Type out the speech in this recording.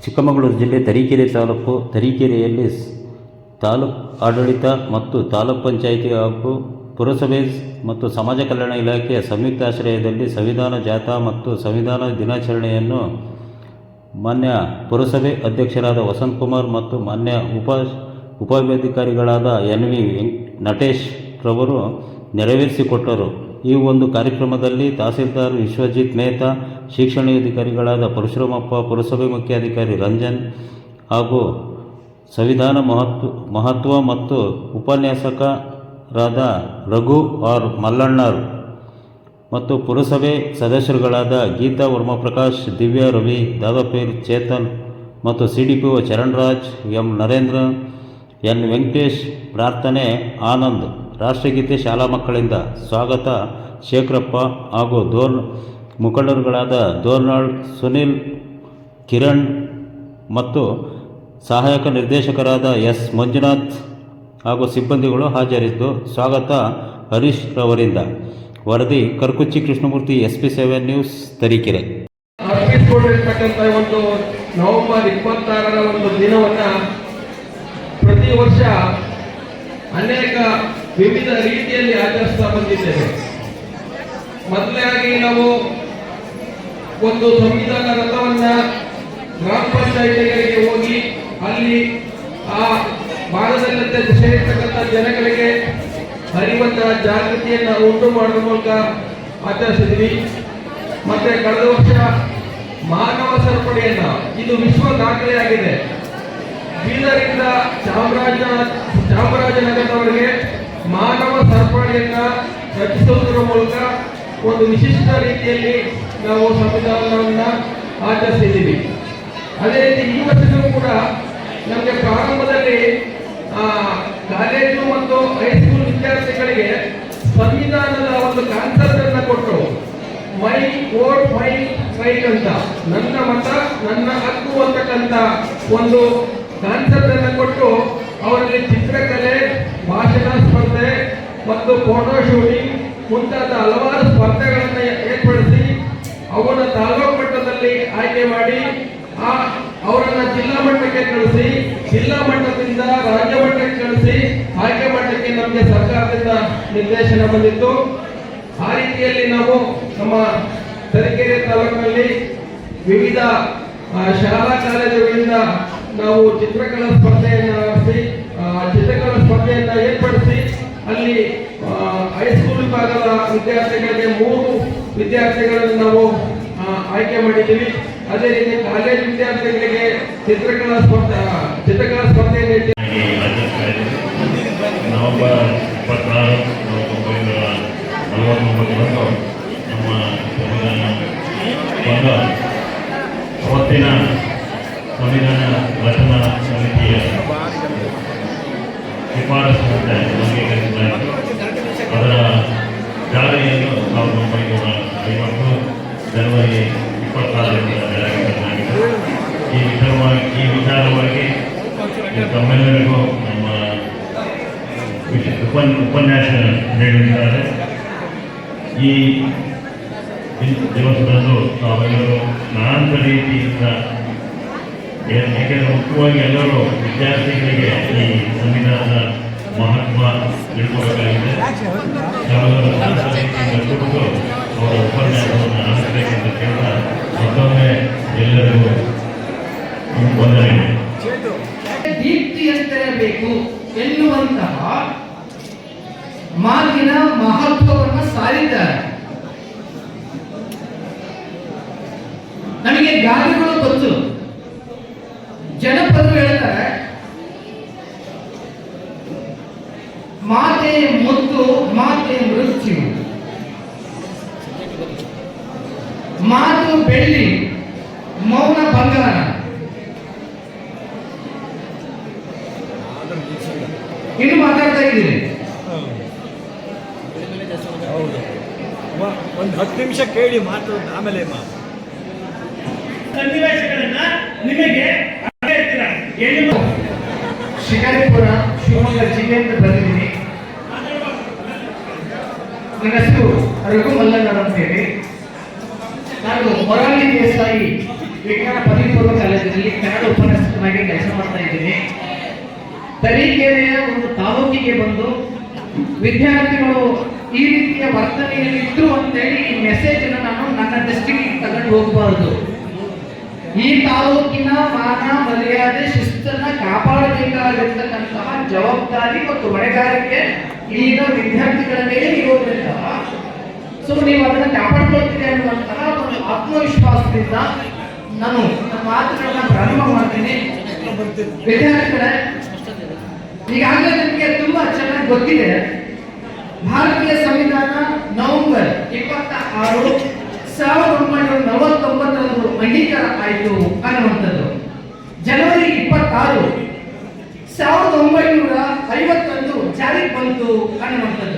ಚಿಕ್ಕಮಗಳೂರು ಜಿಲ್ಲೆ ತರೀಕೆರೆ ತಾಲೂಕು, ತರೀಕೆರೆಯಲ್ಲಿ ತಾಲೂಕು ಆಡಳಿತ ಮತ್ತು ತಾಲೂಕ್ ಪಂಚಾಯಿತಿ ಹಾಗೂ ಪುರಸಭೆ ಮತ್ತು ಸಮಾಜ ಕಲ್ಯಾಣ ಇಲಾಖೆಯ ಸಂಯುಕ್ತಾಶ್ರಯದಲ್ಲಿ ಸಂವಿಧಾನ ಜಾಥಾ ಮತ್ತು ಸಂವಿಧಾನ ದಿನಾಚರಣೆಯನ್ನು ಮಾನ್ಯ ಪುರಸಭೆ ಅಧ್ಯಕ್ಷರಾದ ವಸಂತ್ ಕುಮಾರ್ ಮತ್ತು ಮಾನ್ಯ ಉಪ ಉಪಾಧಿಕಾರಿಗಳಾದ ಎನ್ ವಿ ನಟೇಶ್ ರವರು ನೆರವೇರಿಸಿಕೊಟ್ಟರು. ಈ ಒಂದು ಕಾರ್ಯಕ್ರಮದಲ್ಲಿ ತಹಸೀಲ್ದಾರ್ ವಿಶ್ವಜಿತ್ ಮೇಹ್ತಾ ಶಿಕ್ಷಣಾಧಿಕಾರಿಗಳಾದ ಪರಶುರಾಮಪ್ಪ, ಪುರಸಭೆ ಮುಖ್ಯಾಧಿಕಾರಿ ರಂಜನ್ ಹಾಗೂ ಸಂವಿಧಾನ ಮಹತ್ವ ಮಹತ್ವ ಮತ್ತು ಉಪನ್ಯಾಸಕರಾದ ರಘು ಆರ್ ಮಲ್ಲಣ್ಣರ್ ಮತ್ತು ಪುರಸಭೆ ಸದಸ್ಯರುಗಳಾದ ಗೀತಾ ವರ್ಮಪ್ರಕಾಶ್, ದಿವ್ಯಾ ರವಿ, ದಾದಾಪೀರ್ ಚೇತನ್ ಮತ್ತು C D P O Charanraj, M Narendra, N Venkatesh, ಪ್ರಾರ್ಥನೆ ಆನಂದ್. ರಾಷ್ಟ್ರಗೀತೆ ಶಾಲಾ ಮಕ್ಕಳಿಂದ ಸ್ವಾಗತ. ಶೇಖರಪ್ಪ ಹಾಗೂ ದೋರ್, ಮುಖಂಡರುಗಳಾದ ದೋರ್ನಾಳ್, ಸುನಿಲ್, ಕಿರಣ್ ಮತ್ತು ಸಹಾಯಕ ನಿರ್ದೇಶಕರಾದ ಎಸ್. ಮಂಜುನಾಥ್ ಹಾಗೂ ಸಿಬ್ಬಂದಿಗಳು ಹಾಜರಿದ್ದು ಸ್ವಾಗತ ಹರೀಶ್ ರವರಿಂದ. ವರದಿ, Karkuchchi Krishnamurthy S P seven news, Tarikere. ಒಂದು ನವೆಂಬರ್ ಇಪ್ಪತ್ತಾರರ ಒಂದು ದಿನವನ್ನು ಪ್ರತಿ ವರ್ಷ ಅನೇಕ ವಿವಿಧ ರೀತಿಯಲ್ಲಿ ಆಚರಿಸ್ತಾ ಬಂದಿದ್ದೇವೆ. ಮೊದಲಾಗಿ ನಾವು ಒಂದು ಸಂವಿಧಾನ ರಥವನ್ನ ಗ್ರಾಮ ಪಂಚಾಯಿತಿಗಳಿಗೆ ಹೋಗಿ ಅಲ್ಲಿ ಆ ಭಾಗದಲ್ಲಂತೆ ಸೇರಿರ್ತಕ್ಕಂಥ ಜನಗಳಿಗೆ ಅರಿವನ್ನ ಜಾಗೃತಿಯನ್ನ ಉಂಟು ಮಾಡುವ ಮೂಲಕ ಆಚರಿಸಿದ್ವಿ ಮತ್ತೆ ಕಳೆದ ವರ್ಷ ಮಾನವ ಸರಪಣಿಯನ್ನ ಇದು ವಿಶ್ವ ದಾಖಲೆಯಾಗಿದೆ ಬೀದರಿಂದ ಚಾಮರಾಜ, ಚಾಮರಾಜನಗರದವರೆಗೆ ಮಾನವ ಸರಪಳಿಯನ್ನ ರಚಿಸುವುದರ ಮೂಲಕ ಒಂದು ವಿಶಿಷ್ಟ ರೀತಿಯಲ್ಲಿ ನಾವು ಸಂವಿಧಾನವನ್ನ ಆಚರಿಸಿದ್ದೀವಿ. ಅದೇ ರೀತಿ ಈ ವರ್ಷದಲ್ಲೂ ಕೂಡ ನಮಗೆ ಪ್ರಾರಂಭದಲ್ಲಿ ಕಾಲೇಜು ಮತ್ತು ಹೈಸ್ಕೂಲ್ ವಿದ್ಯಾರ್ಥಿಗಳಿಗೆ ಸಂವಿಧಾನದ ಒಂದು ಕಾನ್ಸೆಪ್ಟ್ ಅನ್ನು ಕೊಟ್ಟು ಮೈ ಓಟ್ ಮೈ ರೈಟ್ ಅಂತ. ನನ್ನ ಮತ, ನನ್ನ ಹಕ್ಕು ಅಂತಕ್ಕಂಥ ಒಂದು ಕಾನ್ಸೆಪ್ಟ್ ಅನ್ನು ಕೊಟ್ಟು ಅವರಲ್ಲಿ ಚಿತ್ರಕಲೆ ಭಾಷಣ ಸ್ಪರ್ಧೆ ಮತ್ತು ಫೋಟೋ ಶೂಟಿಂಗ್ ಮುಂತಾದ ಹಲವಾರು ಸ್ಪರ್ಧೆಗಳನ್ನು ಏರ್ಪಡಿಸಿ ಅವನ ತಾಲೂಕು ಮಟ್ಟದಲ್ಲಿ ಆಯ್ಕೆ ಮಾಡಿ, ಆ ಅವರನ್ನ ಜಿಲ್ಲಾ ಮಟ್ಟಕ್ಕೆ ಕಳಿಸಿ, ಜಿಲ್ಲಾ ಮಟ್ಟದಿಂದ ರಾಜ್ಯ ಮಟ್ಟಕ್ಕೆ ಕಳಿಸಿ ಆಯ್ಕೆ ಮಾಡಲಿಕ್ಕೆ ನಮಗೆ ಸರ್ಕಾರದಿಂದ ನಿರ್ದೇಶನ ಬಂದಿತ್ತು. ಆ ರೀತಿಯಲ್ಲಿ ನಾವು ನಮ್ಮ ತರೀಕೆರೆ ತಾಲೂಕಿನಲ್ಲಿ ವಿವಿಧ ಶಾಲಾ ಕಾಲೇಜುಗಳಿಂದ ನಾವು ಚಿತ್ರಕಲಾ ಸ್ಪರ್ಧೆಯನ್ನು ನಡೆಸಿ ಚಿತ್ರಕಲಾ ಸ್ಪರ್ಧೆಯನ್ನು ಏರ್ಪಡಿಸಿ ಅಲ್ಲಿ ಹೈಸ್ಕೂಲ್ ವಿಭಾಗದ ವಿದ್ಯಾರ್ಥಿಗಳಿಗೆ ಮೂರು ವಿದ್ಯಾರ್ಥಿಗಳನ್ನು ನಾವು ಆಯ್ಕೆ ಮಾಡಿದ್ದೀವಿ. ಅದೇ ರೀತಿ ಕಾಲೇಜ್ ವಿದ್ಯಾರ್ಥಿಗಳಿಗೆ ಚಿತ್ರಕಲಾ ಸ್ಪರ್ಧೆ ಚಿತ್ರಕಲಾ ಸ್ಪರ್ಧೆಯಲ್ಲಿ ನವೆಂಬರ್ ಇಪ್ಪತ್ತಾರು ನಮ್ಮ ಅವತ್ತಿನ ಸಂವಿಧಾನ ರಚನಾ ಸಮಿತಿಯ ಶಿಫಾರಸಿನಂತೆ ಅಂಗೀಕರಿಸಲಾಯಿತು ಅದರ ಜಾರಿಯನ್ನು ಸಾವಿರದ ಒಂಬೈನೂರ ಐವತ್ತು ಜನವರಿ ಇಪ್ಪತ್ತಾರರಿಂದ ಜಾರಿಗೆ ಈ ವಿಚಾರವಾಗಿ ಈ ವಿಚಾರವಾಗಿ ತಮ್ಮೆಲ್ಲರಿಗೂ ನಮ್ಮ ಉಪನ್, ಉಪನ್ಯಾಸ ನೀಡಲಿದ್ದಾರೆ. ಈ ದಿವಸದಂದು ತಾವೆಲ್ಲರೂ ನಾನಾ ರೀತಿಯಿಂದ ಏಕೆಂದರೆ ಮುಖ್ಯವಾಗಿ ಎಲ್ಲರೂ ವಿದ್ಯಾರ್ಥಿಗಳಿಗೆ ಈ ಸಂವಿಧಾನದ ಮಹತ್ವ ತಿಳ್ಕೋಬೇಕಾಗಿದೆ ಕುರಿತು ಅವರ ಉಪನ್ಯಾಸವನ್ನು ಆಲಿಸಬೇಕೆಂದು ಕೇಳ್ತಾ ಮತ್ತೊಮ್ಮೆ ಎಲ್ಲರಿಗೂ ದೀಪ್ತಿಯಂತಿರಬೇಕು ಎನ್ನುವಂತಹ ಮಾತಿನ ಮಹತ್ವವನ್ನು ಸಾರಿದ್ದಾರೆ. ನಮಗೆ ಗಾದಿಗಳು ಗೊತ್ತು. ಜನಪದರು ಹೇಳ್ತಾರೆ ಮಾತೆ ಮುತ್ತು ಮಾತೆ ಮೃತ್ಯು. ಮಾತು ಬೆಳ್ಳಿ ಮೌನ ಬಂಗಾರ. ಇನ್ನು ಮಾತಾಡ್ತಾ ಇದ್ದೀರಿ ಒಂದು ಹತ್ತು ನಿಮಿಷ ಕೇಳಿ ಮಾತು ಆಮೇಲೆ ಮಾ ಸನ್ನಿವೇಶಗಳನ್ನ ನಿಮಗೆ ಶಿವಮೊಗ್ಗ ಜಿಲ್ಲೆಯಿಂದ ಬಂದಿದ್ದೀನಿ ನನ್ನ ಹೆಸರು ರಘು ಮಲ್ಲಣ್ಣರ್ ಅಂತೇಳಿ. ನಾನು ಮೊರಾಲಿ ದೇಸಾಯಿ ವಿಜ್ಞಾನ ಪದವಿ ಪೂರ್ವ ಕಾಲೇಜ್ ಕಾಲೇಜಿನಲ್ಲಿ ಕನ್ನಡ ಉಪನ್ಯಾಸಕನಾಗಿ ಕೆಲಸ ಮಾಡ್ತಾ ಇದ್ದೀನಿ. ತರೀಕೆರೆಯ ಒಂದು ತಾಲೂಕಿಗೆ ಬಂದು ವಿದ್ಯಾರ್ಥಿಗಳು ಈ ರೀತಿಯ ವರ್ತನೆಯಲ್ಲಿ ಇದ್ರು ಅಂತೇಳಿ ಈ ಮೆಸೇಜ್ ನಾನು ನನ್ನ ಡಿಸ್ಟ್ರಿಕ್ಟ್ ತಗೊಂಡು ಹೋಗಬಾರದು. ಈ ತಾಲೂಕಿನ ಮಾನ ಮರ್ಯಾದೆ ಶಿಸ್ತನ್ನ ಕಾಪಾಡಬೇಕಾಗಿರ್ತಕ್ಕಂತಹ ಜವಾಬ್ದಾರಿ ಮತ್ತು ಹೊಣೆಗಾರಿಕೆ ಇಲ್ಲಿನ ವಿದ್ಯಾರ್ಥಿಗಳ ಮೇಲೆ ಇರೋದ್ರಿಂದ. ಸೊ ನೀವು ಅದನ್ನ ಕಾಪಾಡ್ಕೊಳ್ತೀರಿ ಅನ್ನುವಂತಹ ಒಂದು ಆತ್ಮವಿಶ್ವಾಸದಿಂದ ನಾನು ನನ್ನ ಮಾತುಗಳನ್ನ ಪ್ರಾರಂಭ ಮಾಡ್ತೀನಿ. ವಿದ್ಯಾರ್ಥಿಗಳೇ, ಈಗಾಗಲೇ ನಿಮಗೆ ತುಂಬಾ ಚೆನ್ನಾಗಿ ಗೊತ್ತಿದೆ. ಭಾರತೀಯ ಸಂವಿಧಾನ ನವೆಂಬರ್ ಇಪ್ಪತ್ತ ಆರು ಅಂಗೀಕಾರ ಆಯಿತು ಅನ್ನುವಂಥದ್ದು. ಜನವರಿ ಇಪ್ಪತ್ತಾರು ಸಾವಿರದ ಒಂಬೈನೂರ ಐವತ್ತೊಂದು ಜಾರಿಗೆ ಬಂತು ಅನ್ನುವಂಥದ್ದು.